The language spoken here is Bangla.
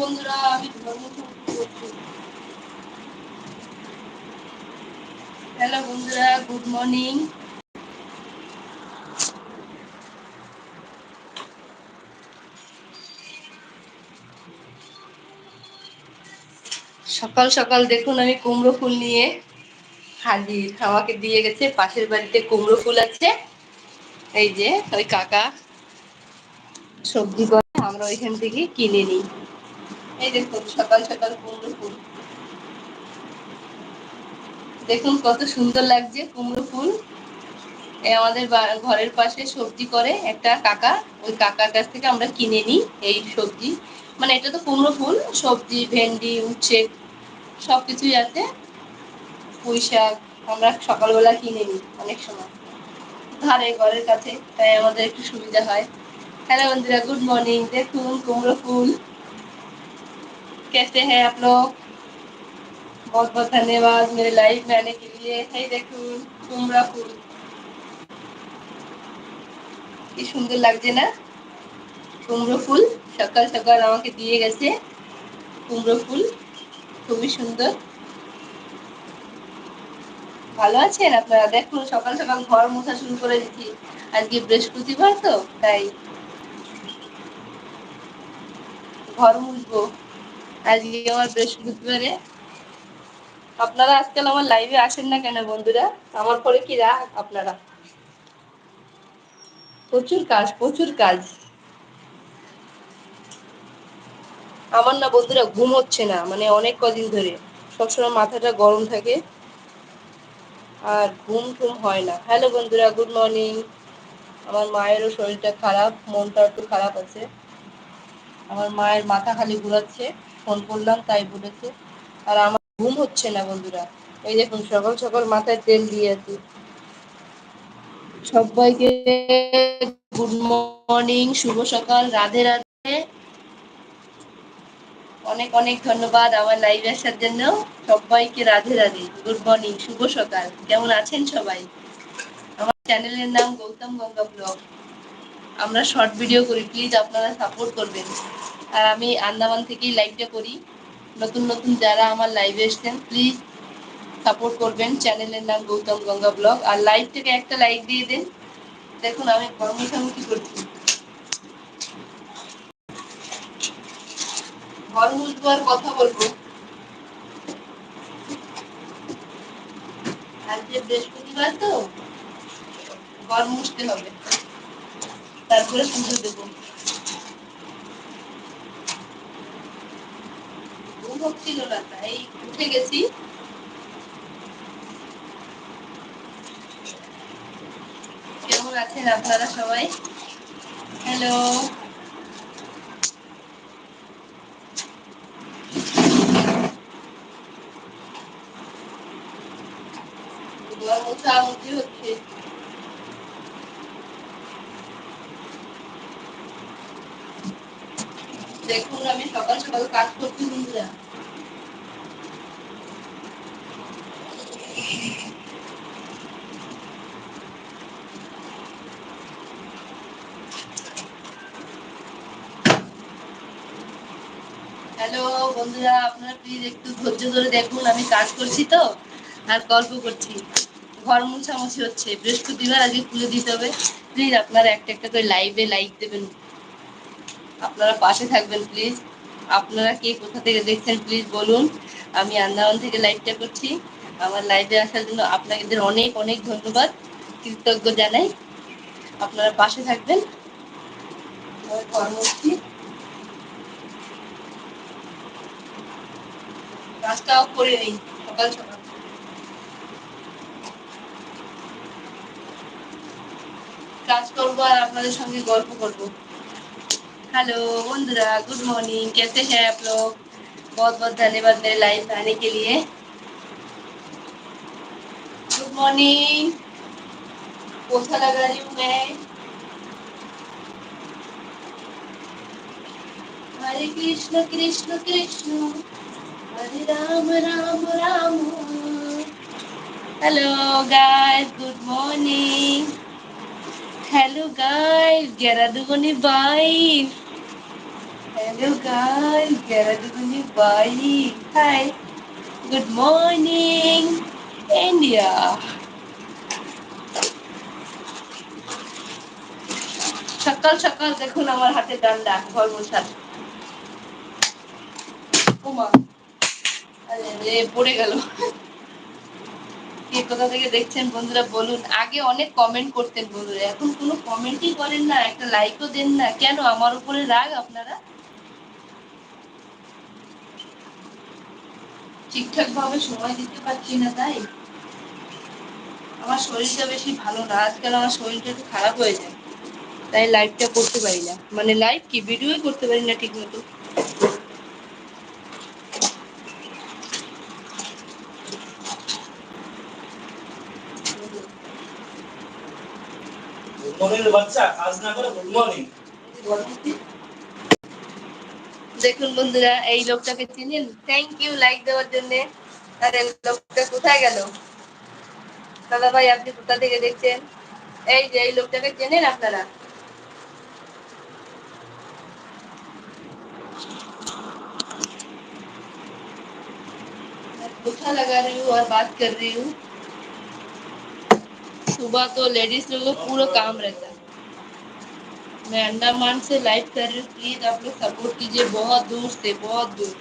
বন্ধুরা, আমি হ্যালো বন্ধুরা, গুড মর্নিং। সকাল সকাল দেখুন, আমি কুমড়ো ফুল নিয়ে হাজির। আমাকে দিয়ে গেছে, পাশের বাড়িতে কুমড়ো ফুল আছে। এই যে, ওই কাকা সবজি করে আমরা ওইখান থেকে কিনে নিই। দেখুন কত সুন্দর লাগছে কুমড়ো ফুল। আমাদের ঘরের পাশে সবজি করে একটা কাকা, ওই কাকার কাছ থেকে আমরা কিনে নিই এই সবজি। মানে এটা তো কুমড়ো ফুল, সবজি, ভেন্ডি, উচ্ছে, সবকিছুই আছে। পুঁই শাক আমরা সকালবেলা কিনে নিই অনেক সময়। ধারে, ঘরের কাছে, তাই আমাদের একটু সুবিধা হয়। হ্যালো বন্ধুরা গুড মর্নিং দেখুন কুমড়ো ফুল। कैसे हैं आप लोग बहुत बहुत धन्यवाद मेरे लाइव में आने के लिए है देखून कुमड़ा फूल কি সুন্দর লাগছে না কুমড়ো ফুল সকাল সকাল আমাকে দিয়ে গেছে কুমড়ো ফুল খুবই সুন্দর ভালো আছেন আপনারা দেখুন সকাল সকাল ঘর মোছা শুরু করে দিচ্ছি আজকে বৃহস্পতিবার তো তাই ঘর মুছবো আজকে আমার বৃহস্পতিবারে। আপনারা আজকাল আমার লাইভে আসেন না কেন বন্ধুরা? আমার পরে কি রাগ আপনারা? প্রচুর কাজ প্রচুর কাজ। আমার না বন্ধুরা ঘুম হচ্ছে না মানে অনেক কদিন ধরে। সবসময় মাথাটা গরম থাকে। আর ঘুম টুম হয় না। হ্যালো বন্ধুরা গুড মর্নিং আমার মায়েরও শরীরটা খারাপ মনটা একটু খারাপ আছে। আমার মায়ের মাথা খালি ঘুরাচ্ছে। ফোন করলাম, তাই বলেছে। আর আমার ঘুম হচ্ছে না বন্ধুরা। এই দেখুন, সকাল সকাল মাথায় তেল দিয়ে আছি। সবাইকে গুড মর্নিং, শুভ সকাল, রাধে রাধে। অনেক অনেক ধন্যবাদ আমার লাইভ আসার জন্য। সবাইকে রাধে রাধে, গুড মর্নিং, শুভ সকাল। কেমন আছেন সবাই? আমার চ্যানেলের নাম গৌতম গঙ্গা ব্লগ। আমরা শর্ট ভিডিও করি, প্লিজ আপনারা সাপোর্ট করবেন। আর আমি আন্দামান থেকেই লাইভটা করি। নতুন নতুন যারা আমার লাইভে এসছেন প্লিজ সাপোর্ট করবেন চ্যানেলের নাম গৌতম গঙ্গা ব্লগ আর লাইভ থেকে একটা লাইক দিয়ে দিন। দেখুন, আমি কর্মসংস্কৃতি করছি। কথা বলব। আজকে বৃহস্পতিবার তো, ঘর মুছতে হবে। তারপরে পুজো দেবো। উঠে গেছি। কেমন আছেন আপনারা সবাই? হ্যালো হচ্ছে। দেখুন, আমি সকাল সকাল কাজ করছি বন্ধুরা। হ্যালো বন্ধুরা, আপনারা প্লিজ একটু ধৈর্য ধরে দেখুন, আমি কাজ করছি তো, আর গল্প করছি। ঘর মুছামুছি হচ্ছে, বৃহস্পতিবার আজকে খুলে দিতে হবে। প্লিজ আপনারা একটা একটা করে লাইভে লাইক দেবেন। আপনারা পাশে থাকবেন প্লিজ আপনারা কে কোথা থেকে দেখছেন প্লিজ বলুন। আমি আন্দামান থেকে লাইভটা করছি। আমার লাইভে আসার জন্য আপনাদের অনেক অনেক ধন্যবাদ কৃতজ্ঞ জানাই আপনারা পাশে থাকবেন কর্মসূচি কাজটাও করে নিই সকাল সকাল কাজ করবো আর আপনাদের সঙ্গে গল্প করব हेलो बंधुरा गुड मॉर्निंग कैसे हैं आप लोग बहुत बहुत धन्यवाद मेरे लाइव आने के लिए गुड मॉर्निंग पोछा लगा रही हूँ मैं Hare Krishna Krishna Krishna Hare Ram Ram Ram hello guys good morning hello guys ग्यारह दुगुनी बाईस Hello guys, Garaduni Bali. Hi. Good morning, India. সকাল সকাল দেখুন আমার হাতে ডান্ডা, ঘর মোছার। ওমা, আরে রে, পড়ে গেল। কে কোথা থেকে দেখছেন বন্ধুরা, বলুন। আগে অনেক কমেন্ট করতেন বন্ধুরা, এখন কোনো কমেন্টই করেন না, একটা লাইকও দেন না। কেন? আমার উপরে রাগ আপনারা? ঠিকঠাক ভাবে সময় দিতে পারছি না তাই। আমার শরীরটা বেশি ভালো না, আজকাল আমার শরীরটা একটু খারাপ হয়ে যায়। তাই লাইভটা করতে পারি না। মানে লাইভ কি ভিডিওই করতে পারি না ঠিক মতো বাচ্চা, কাজ না করে গুড মর্নিং দেখুন বন্ধুরা এই লোকটাকে চিনেন থ্যাংক ইউ লাইক দেওয়ার জন্য আরে লোকটা কোথায় গেল দাদা ভাই আপনি কোথা থেকে দেখছেন এই যে এই লোকটাকে চেনেন আপনারা पोछा लगा रही हूँ और बात कर रही हूँ सुबह तो लेडीज लोगों को पूरा काम रहता है मैं अंडमान से लाइव कर रही हूँ। प्लीज़ आप लोग सपोर्ट कीजिए। बहुत दूर से, बहुत दूर।